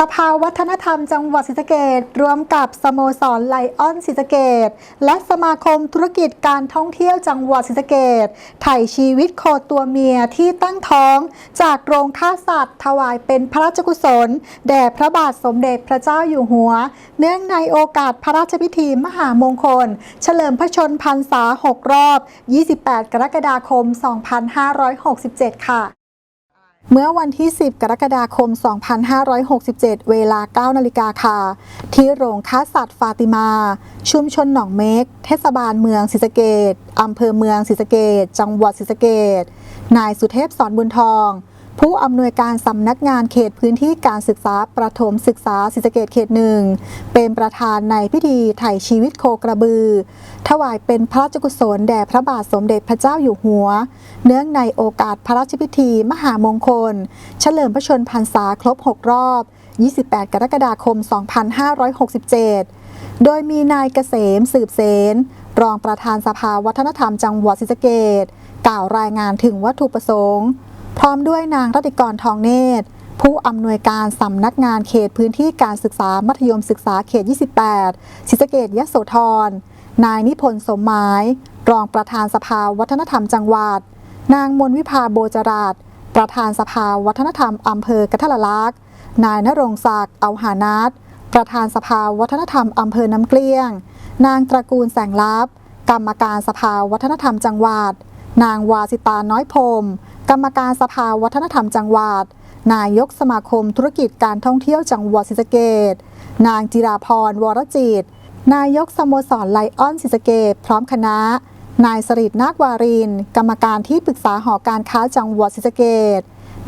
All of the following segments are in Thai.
สภาวัฒนธรรมจังหวัดศรีสะเกดร่วมกับสโมสรไลออนศรีสะเกดและสมาคมธุรกิจการท่องเที่ยวจังหวัดศรีสะเกดไถ่ชีวิตโคตัวเมียที่ตั้งท้องจากโรงฆ่าสัตว์ ถวายเป็นพระราชกุศล แด่พระบาทสมเด็จพระเจ้าอยู่หัว เนื่องในโอกาสพระราชพิธีมหามงคล เฉลิมพระชนมพรรษา 6 รอบ 28 กรกฎาคม 2567 ค่ะ เมื่อวันที่ 10 กรกฎาคม 2567 เวลา 9 นาฬิกาค่ะ ที่โรงค้าสัตว์ฟาติมา ชุมชนหนองเมก เทศบาลเมืองศรีสะเกดอำเภอเมืองศรีสะเกดจังหวัดศรีสะเกดนายสุเทพสอนบุญทอง ผู้อำนวยการสำนักงานเขตพื้นที่การศึกษาประถมศึกษาศรีสะเกดเขตหนึ่งเป็นประธานในพิธีไถ่ชีวิตโคกระบือ ถวายเป็นพระราชกุศลแด่พระบาทสมเด็จพระเจ้าอยู่หัว เนื่องในโอกาสพระราชพิธีมหามงคล เฉลิมพระชนมพรรษาครบ 6 รอบ 28 กรกฎาคม 2567 โดยมีนายเกษมสืบเสนรองประธานสภาวัฒนธรรมจังหวัดศรีสะเกดกล่าวรายงานถึงวัตถุประสงค์ พร้อมด้วยนางรัติกรทองเนตร ผู้อำนวยการสำนักงานเขตพื้นที่การศึกษามัธยมศึกษาเขต 28ศรีสเกดยโสธร นายนิพนธ์สมหมาย รองประธานสภาวัฒนธรรมจังหวัด นางมนวิภาโบจรัตประธานสภาวัฒนธรรมอำเภอกระทะละลักษณ์นายนรงศักดิ์เอาหานัทประธานสภาวัฒนธรรมอำเภอน้ำเกลี้ยง นางตระกูลแสงลับ กรรมการสภาวัฒนธรรมจังหวัด นางวาสิตาน้อยพรม กรรมการสภาวัฒนธรรมจังหวัด นายกสมาคมธุรกิจการท่องเที่ยวจังหวัดศรีสะเกดนางจิราพรวรจิต นายกสโมสรไลออนศรีสะเกดพร้อมคณะ นายสริตนาควาริน กรรมการที่ปรึกษาหอการค้าจังหวัดศรีสะเกด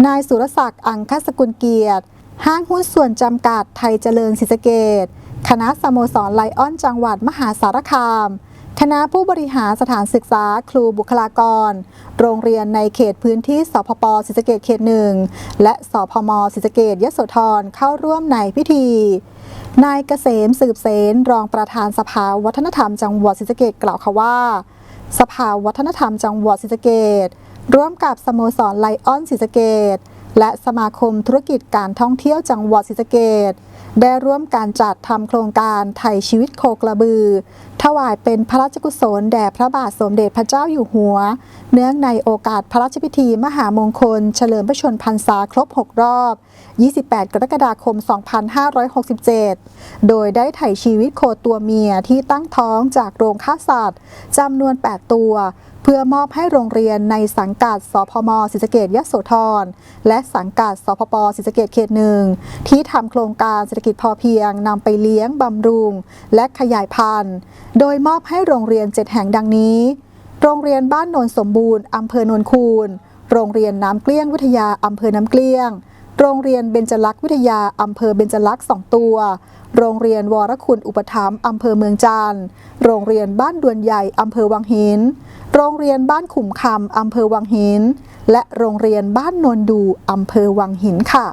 นายสุรศักดิ์อังคสกุลเกียรติ ห้างหุ้นส่วนจำกัดไทยเจริญศรีสะเกดคณะสโมสรไลออนจังหวัดมหาสารคาม คณะผู้บริหารสถานศึกษาครูบุคลากร โรงเรียนในเขตพื้นที่สพปศรีสะเกดเขตหนึ่งและสพมศรีสะเกดยโสธรเข้าร่วมในพิธี นายเกษมสืบเสนรองประธานสภาวัฒนธรรมจังหวัดศรีสะเกดกล่าวค่ะว่า สภาวัฒนธรรมจังหวัดศรีสะเกดร่วมกับสโมสรไลออนศรีสะเกด และสมาคมธุรกิจการท่องเที่ยวจังหวัดศรีสะเกดได้ร่วมการจัดทำโครงการไถ่ชีวิตโคกระบือ ถวายเป็นพระราชกุศลแด่พระบาทสมเด็จพระเจ้าอยู่หัว เนื่องในโอกาสพระราชพิธีมหามงคล เฉลิมพระชนมพรรษาครบ 6 รอบ 28 กรกฎาคม 2567 โดยได้ไถ่ชีวิตโคตัวเมียที่ตั้งท้องจากโรงฆ่าสัตว์จำนวน 8 ตัว เพื่อมอบให้โรงเรียนในสังกัด สพมศรีสะเกดยโสธร และสังกัด สพปศรีสะเกดเขตหนึ่งที่ทำโครงการเศรษฐกิจพอเพียงนำไปเลี้ยงบำรุง และขยายพันธุ์ โดยมอบให้โรงเรียน 7 แห่งดังนี้ โรงเรียนบ้านโนนสมบูรณ์อำเภอโนนคูน โรงเรียนน้ำเกลี้ยงวิทยาอำเภอน้ำเกลี้ยง โรงเรียนเบญจลักษณ์วิทยาอำเภอเบญจลักษณ์สองตัว โรงเรียนวรคุณอุปถัมภ์อำเภอเมืองจันทร์โรงเรียนบ้านดวนใหญ่อำเภอวังหิน โรงเรียนบ้านขุมคำอำเภอวังหิน และโรงเรียนบ้านนนดูอำเภอวังหินค่ะ